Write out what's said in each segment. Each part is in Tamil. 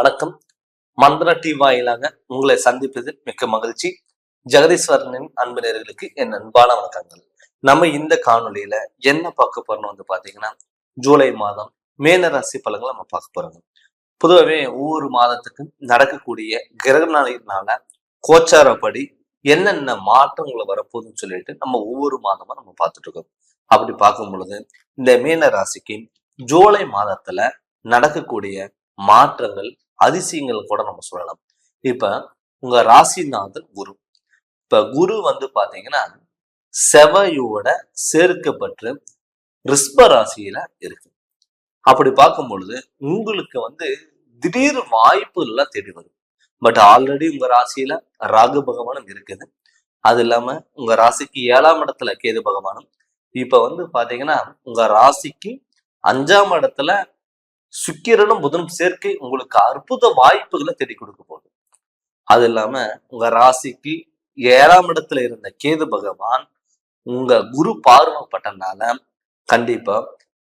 வணக்கம். மந்திர டி வாயிலாக உங்களை சந்திப்பதில் மிக்க மகிழ்ச்சி. ஜெகதீஸ்வரனின் அன்பு நேர்களுக்கு என் அன்பான வணக்கங்கள். நம்ம இந்த காணொலியில என்ன பார்க்க போறோம்னு வந்து பாத்தீங்கன்னா ஜூலை மாதம் மேன ராசி பலன்களை நம்ம பார்க்க போறோங்க. பொதுவாகவே ஒவ்வொரு மாதத்துக்கும் நடக்கக்கூடிய கிரக நாளினால கோச்சாரப்படி என்னென்ன மாற்றங்களை வரப்போகுதுன்னு சொல்லிட்டு நம்ம ஒவ்வொரு மாதமா நம்ம பார்த்துட்டு இருக்கோம். அப்படி பார்க்கும் பொழுது இந்த மீன ராசிக்கு ஜூலை மாதத்துல நடக்கக்கூடிய மாற்றங்கள் அதிசயங்கள் கூட நம்ம சொல்லலாம். இப்ப உங்க ராசிநாதன் குரு. இப்ப குரு வந்து பாத்தீங்கன்னா செவையோட சேர்க்கப்பட்டு ரிஸ்ப ராசியில இருக்கு. அப்படி பார்க்கும் பொழுது உங்களுக்கு வந்து திடீர் வாய்ப்புகள்லாம் தேடி வரும். பட் ஆல்ரெடி உங்க ராசியில ராகு பகவானும் இருக்குது. அது இல்லாம உங்க ராசிக்கு ஏழாம் இடத்துல கேது பகவானும். இப்ப வந்து பாத்தீங்கன்னா உங்க ராசிக்கு அஞ்சாம் இடத்துல சுக்கிரனும் புதனும் சேர்க்கை உங்களுக்கு அற்புத வாய்ப்புகளை தேடி கொடுக்க போகுது. அது இல்லாம உங்க ராசிக்கு ஏழாம் இடத்துல இருந்த கேது பகவான் உங்க குரு பார்வைப்பட்டனால கண்டிப்பா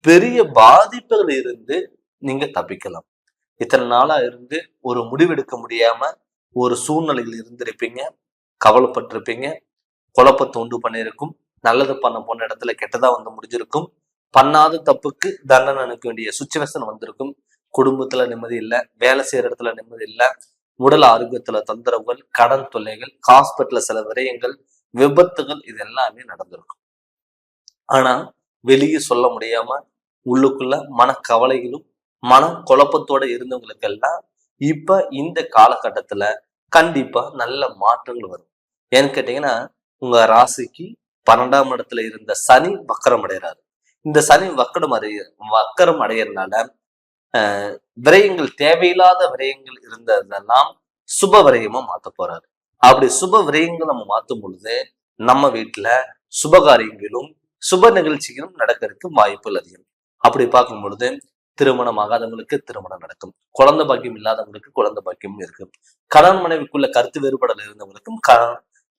பெரிய பாதிப்புகள் இருந்து நீங்க தப்பிக்கலாம். இத்தனை நாளா இருந்து ஒரு முடிவெடுக்க முடியாம ஒரு சூழ்நிலையில் இருந்திருப்பீங்க. கவலைப்பட்டிருப்பீங்க. குழப்பத்தை உண்டு பண்ணியிருக்கும். நல்லது பண்ண போன இடத்துல கெட்டதா வந்து முடிஞ்சிருக்கும். பண்ணாத தப்புக்கு தண்டனை அனுக்க வேண்டிய சுச்சுவேஷன் வந்திருக்கும். குடும்பத்துல நிம்மதி இல்லை வேலை செய்யற இடத்துல நிம்மதி இல்லை உடல் ஆரோக்கியத்துல தொந்தரவுகள் கடன் தொல்லைகள் ஹாஸ்பிட்டல்ல சில விரயங்கள் விபத்துகள் இது எல்லாமே நடந்திருக்கும். ஆனா வெளியே சொல்ல முடியாம உள்ளுக்குள்ள மனக்கவலைகளும் மன குழப்பத்தோட இருந்தவங்களுக்கெல்லாம் இப்ப இந்த காலகட்டத்துல கண்டிப்பா நல்ல மாற்றங்கள் வரும். ஏன்னு கேட்டீங்கன்னா உங்க ராசிக்கு பன்னெண்டாம் இடத்துல இருந்த சனி வக்கரம் அடைகிறாரு இந்த சனி வக்கடம் அடைய வக்கரம் அடையறதுனால விரயங்கள் தேவையில்லாத விரயங்கள் இருந்ததெல்லாம் சுப விரயமா மாத்த போறாரு. அப்படி சுப விரயங்கள் நம்ம மாத்தும் பொழுது நம்ம வீட்டுல சுபகாரியங்களும் சுப நிகழ்ச்சிகளும் நடக்கிறதுக்கு வாய்ப்புகள் அதிகம். அப்படி பார்க்கும் பொழுது திருமணம் ஆகாதவங்களுக்கு திருமணம் நடக்கும். குழந்தை பாக்கியம் இல்லாதவங்களுக்கு குழந்தை பாக்கியம் இருக்கும். கணவன் மனைவிக்குள்ள கருத்து வேறுபாடல் இருந்தவங்களுக்கும்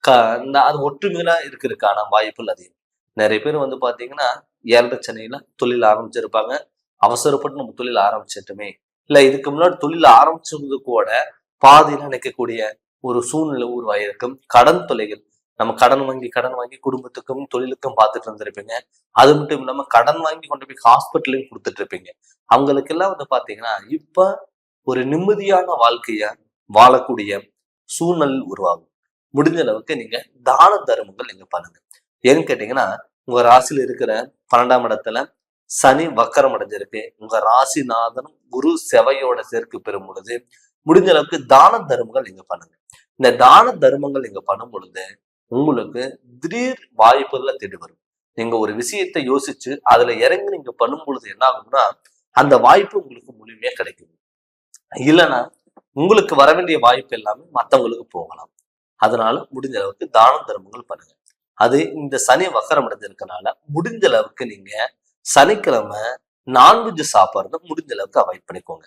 க இந்த- அது ஒற்றுமையா இருக்கிறதுக்கான வாய்ப்புகள் அதிகம். நிறைய பேர் வந்து பாத்தீங்கன்னா ஏழரை சென்னையில தொழில் ஆரம்பிச்சிருப்பாங்க. அவசரப்பட்டு நம்ம தொழில் ஆரம்பிச்சிட்டோமே. இல்ல இதுக்கு முன்னாடி தொழில் ஆரம்பிச்சது கூட பாதியில நினைக்கக்கூடிய ஒரு சூழ்நிலை உருவாயிருக்கும். கடன் தொலைகள். நம்ம கடன் வாங்கி கடன் வாங்கி குடும்பத்துக்கும் தொழிலுக்கும் பார்த்துட்டு இருந்திருப்பீங்க அது மட்டும் இல்லாம கடன் வாங்கி கொண்டு போய் ஹாஸ்பிட்டலையும் கொடுத்துட்டு இருப்பீங்க அவங்களுக்கெல்லாம் வந்து பாத்தீங்கன்னா இப்ப ஒரு நிம்மதியான வாழ்க்கைய வாழக்கூடிய சூழ்நிலை உருவாகும். முடிஞ்ச அளவுக்கு நீங்க தான தர்மங்கள் நீங்க பண்ணுங்க. ஏன்னு கேட்டீங்கன்னா உங்க ராசியில இருக்கிற பன்னெண்டாம் இடத்துல சனி வக்கரம் அடைஞ்சிருக்கு. உங்க ராசிநாதனும் குரு செவையோட சேர்க்கு பெறும் பொழுது முடிஞ்ச அளவுக்கு தான தர்மங்கள் நீங்க பண்ணுங்க. இந்த தான தர்மங்கள் நீங்க பண்ணும் பொழுது உங்களுக்கு திடீர் வாய்ப்புகளை தேடி வரும். நீங்க ஒரு விஷயத்தை யோசிச்சு அதுல இறங்கி நீங்க பண்ணும் பொழுது என்ன ஆகும்னா அந்த வாய்ப்பு உங்களுக்கு முழுமையா கிடைக்கும். இல்லைன்னா உங்களுக்கு வர வேண்டிய வாய்ப்பு எல்லாமே மத்தவங்களுக்கு போகலாம். அதனால முடிஞ்ச அளவுக்கு தான தர்மங்கள் பண்ணுங்க. அது இந்த சனி வக்கரம் அடைஞ்சிருக்கனால முடிஞ்ச அளவுக்கு நீங்க சனிக்கிழமை நான்வெஜ் சாப்பிட்றத முடிஞ்ச அளவுக்கு அவாய்ட் பண்ணிக்கோங்க.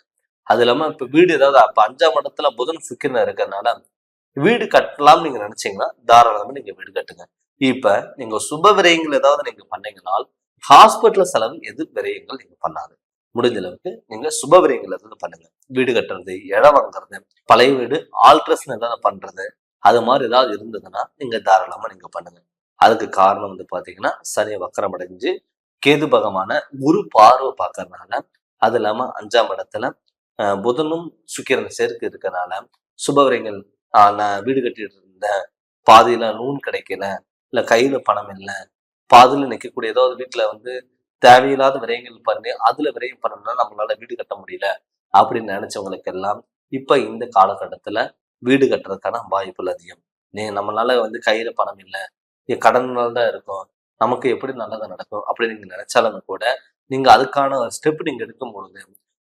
அது இல்லாம இப்ப வீடு ஏதாவது அப்ப அஞ்சாம் இடத்துல புதன் சுக்கிரன் இருக்கிறதுனால வீடு கட்டலாம்னு நீங்க நினைச்சீங்கன்னா தாராளமா நீங்க வீடு கட்டுங்க. இப்ப நீங்க சுப விரயங்கள் ஏதாவது நீங்க பண்ணீங்கன்னால் ஹாஸ்பிட்டல் செலவு எது விரயங்கள் நீங்க பண்ணாது. முடிஞ்ச அளவுக்கு நீங்க சுப விரயங்கள் ஏதாவது பண்ணுங்க. வீடு கட்டுறது இடம் வாங்குறது பழைய வீடு ஆல்ட்ரேஷன் ஏதாவது பண்றது அது மாதிரி ஏதாவது இருந்ததுன்னா நீங்க தாராளமா நீங்க பண்ணுங்க. அதுக்கு காரணம் வந்து பார்த்தீங்கன்னா சனி வக்கரம் அடைஞ்சு கேது பகமான குரு பார்வை பார்க்கறதுனால அது இல்லாம அஞ்சாம் இடத்துல புதனும் சுக்கிரன் சேர்க்கை இருக்கிறனால சுபவிரயங்கள் நான் வீடு கட்டிட்டு இருந்தேன் பாதியில லோன் கிடைக்கல இல்லை கையில பணம் இல்லை பாதியில் நிற்கக்கூடிய ஏதாவது வீட்டில் வந்து தேவையில்லாத விரயங்கள் பண்ணி அதுல விரயம் பண்ணணும்னா நம்மளால வீடு கட்ட முடியல அப்படின்னு நினைச்சவங்களுக்கு எல்லாம் இப்ப இந்த காலகட்டத்துல வீடு கட்டுறதுக்கான வாய்ப்புகள் அதிகம். நீ நம்மளால வந்து கையில பணம் இல்லை கடனால் தான் இருக்கும். நமக்கு எப்படி நல்லது நடக்கும் அப்படின்னு நீங்க நினைச்சாலும் கூட நீங்க அதுக்கான ஸ்டெப் நீங்க எடுக்கும் பொழுது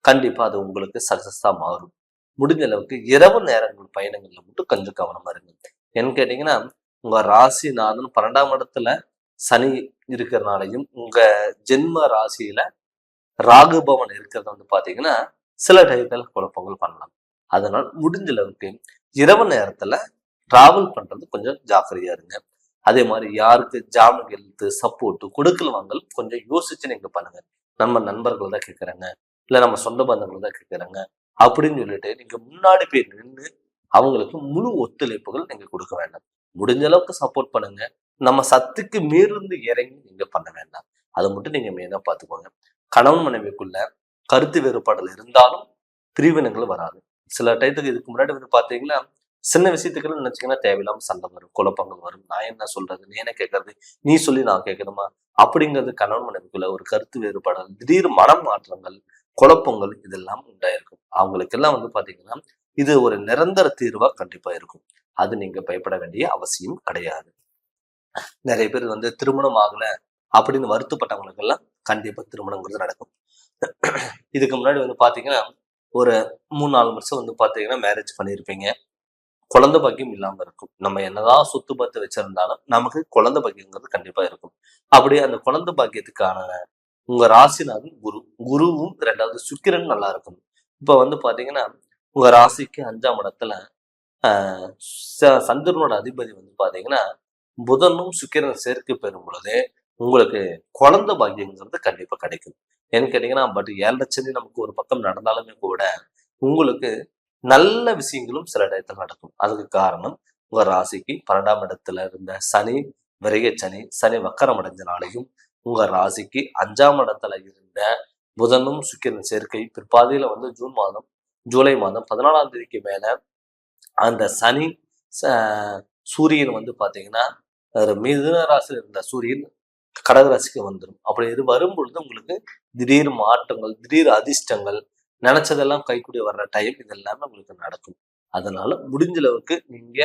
கண்டிப்பா அது உங்களுக்கு சக்சஸா மாறும். முடிஞ்ச அளவுக்கு இரவு நேரங்கள் பயணங்கள்ல மட்டும் கொஞ்சம் கவனமா இருங்க. ஏன்னு கேட்டீங்கன்னா உங்க ராசிநாதன் பன்னெண்டாம் இடத்துல சனி இருக்கிறனாலையும் உங்க ஜென்ம ராசியில ராகு பவன் இருக்கிறது வந்து பாத்தீங்கன்னா சில டயத்துல குழப்பங்கள் பண்ணலாம். அதனால் முடிஞ்ச அளவுக்கு இரவு நேரத்துல டிராவல் பண்றது கொஞ்சம் ஜாக்கிரதையா இருங்க. அதே மாதிரி யாருக்கு ஜாமீன் எழுத்து சப்போர்ட்டு கொடுக்கல் வாங்கல் கொஞ்சம் யோசிச்சு நீங்க பண்ணுங்க. நம்ம நண்பர்கள் தான் கேட்கறாங்க இல்ல நம்ம சொந்த பந்தங்கள் தான் கேட்குறாங்க அப்படின்னு சொல்லிட்டு நீங்க முன்னாடி போய் நின்று அவங்களுக்கு முழு ஒத்துழைப்புகள் நீங்க கொடுக்க வேண்டாம். முடிஞ்ச அளவுக்கு சப்போர்ட் பண்ணுங்க. நம்ம சத்துக்கு மீறிந்து இறங்கி நீங்க பண்ண வேண்டாம். அதை மட்டும் நீங்க மெயினாக பார்த்துக்கோங்க. கணவன் மனைவிக்குள்ள கருத்து வேறுபாடுகள் இருந்தாலும் பிரிவினங்கள் வராது. சில டயத்துக்கு இதுக்கு முன்னாடி வந்து பார்த்தீங்கன்னா சின்ன விஷயத்துக்குன்னு நினைச்சீங்கன்னா தேவையில்லாம சண்டை வரும் குழப்பங்கள் வரும். நான் என்ன சொல்றது? நீ என்ன கேட்கறது நீ சொல்லி நான் கேட்கணுமா? அப்படிங்கிறது கணவன் மனைவிக்குள்ள ஒரு கருத்து வேறுபாடுகள் திடீர் மனம் மாற்றங்கள் குழப்பங்கள் இதெல்லாம் உண்டாயிருக்கும். அவங்களுக்கெல்லாம் வந்து பாத்தீங்கன்னா இது ஒரு நிரந்தர தீர்வா கண்டிப்பா இருக்கும். அது நீங்க பயப்பட வேண்டிய அவசியம் கிடையாது. நிறைய பேர் வந்து திருமணம் ஆகல அப்படின்னு வருத்தப்பட்டவங்களுக்கு எல்லாம் கண்டிப்பா திருமணங்கிறது நடக்கும். இதுக்கு முன்னாடி வந்து பாத்தீங்கன்னா ஒரு மூணு நாலு வருஷம் வந்து பாத்தீங்கன்னா மேரேஜ் பண்ணியிருப்பீங்க. குழந்தை பாக்கியம் இல்லாம இருக்கும். நம்ம என்னதான் சொத்து பத்து வச்சிருந்தாலும் நமக்கு குழந்தை பாக்கியங்கிறது கண்டிப்பா இருக்கும். அப்படியே அந்த குழந்தை பாக்கியத்துக்கான உங்க ராசினாவும் குரு. குருவும் ரெண்டாவது சுக்கிரன் நல்லா இருக்கும். இப்ப வந்து பாத்தீங்கன்னா உங்க ராசிக்கு அஞ்சாம் இடத்துல ஆஹ் ச- சந்திரனோட அதிபதி வந்து பாத்தீங்கன்னா புதனும் சுக்கிரன் சேர்க்கை பெறும் பொழுது உங்களுக்கு குழந்தை பாக்கியங்கிறது கண்டிப்பா கிடைக்கும். ஏன்னு கேட்டீங்கன்னா பட் ஏழரை சனி நமக்கு ஒரு பக்கம் நடந்தாலுமே கூட உங்களுக்கு நல்ல விஷயங்களும் சில இடத்துல நடக்கும். அதுக்கு காரணம் உங்க ராசிக்கு பன்னெண்டாம் இடத்துல இருந்த சனி விரைய சனி சனி வக்கரம் அடைஞ்சனாலையும் உங்க ராசிக்கு அஞ்சாம் இடத்துல இருந்த புதனும் சுக்கிரன் சேர்க்கை பிற்பாதையில வந்து ஜூன் மாதம் ஜூலை மாதம் பதினாலாம் தேதிக்கு மேல அந்த சனி ச- சூரியன் வந்து பாத்தீங்கன்னா ஒரு மிதுன ராசியில் இருந்த சூரியன் கடகராசிக்கு வந்துடும் அப்படி இது வரும் பொழுது உங்களுக்கு திடீர் மாற்றங்கள் திடீர் அதிர்ஷ்டங்கள் நினைச்சதெல்லாம் கைக்குடி வர்ற டைம் இதெல்லாமே உங்களுக்கு நடக்கும். அதனால முடிஞ்ச அளவுக்கு நீங்க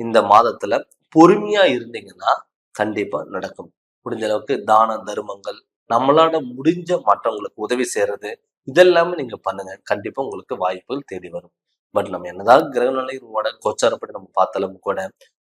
இந்த மாதத்துல பொறுமையா இருந்தீங்கன்னா கண்டிப்பா நடக்கும். முடிஞ்ச அளவுக்கு தான தர்மங்கள் நம்மளால முடிஞ்ச மற்றவங்களுக்கு உதவி செய்யறது இதெல்லாமே நீங்க பண்ணுங்க. கண்டிப்பா உங்களுக்கு வாய்ப்புகள் தேடி வரும். பட் நம்ம என்னதான் கிரகநிலையோட கோச்சாரப்படி நம்ம பார்த்தாலும் கூட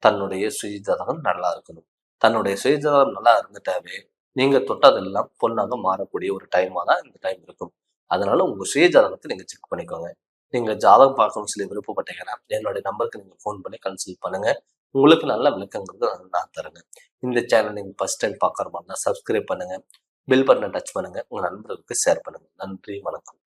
தன்னுடைய சுயஜாதகம் நல்லா இருக்கணும். தன்னுடைய சுயஜாதகம் நல்லா இருந்துட்டாவே நீங்க தொட்டதெல்லாம் பொண்ணாக மாறக்கூடிய ஒரு டைமா தான் இந்த டைம் இருக்கும். அதனால சுய சுயஜாதகத்தை நீங்கள் செக் பண்ணிக்கோங்க. நீங்கள் ஜாதகம் பார்க்கணும்னு சொல்லி விருப்பப்பட்டீங்கன்னா என்னுடைய நம்பருக்கு நீங்கள் ஃபோன் பண்ணி கன்சல்ட் பண்ணுங்கள் உங்களுக்கு நல்ல விளக்கங்கிறது நான் தருங்க தரேங்க. இந்த சேனல் நீங்கள் ஃபர்ஸ்ட் டைம் பார்க்குற மாதிரி சப்ஸ்கிரைப் பண்ணுங்கள் பில் பட்டனை டச் பண்ணுங்கள் உங்கள் நண்பர்களுக்கு ஷேர் பண்ணுங்கள் நன்றி வணக்கம்.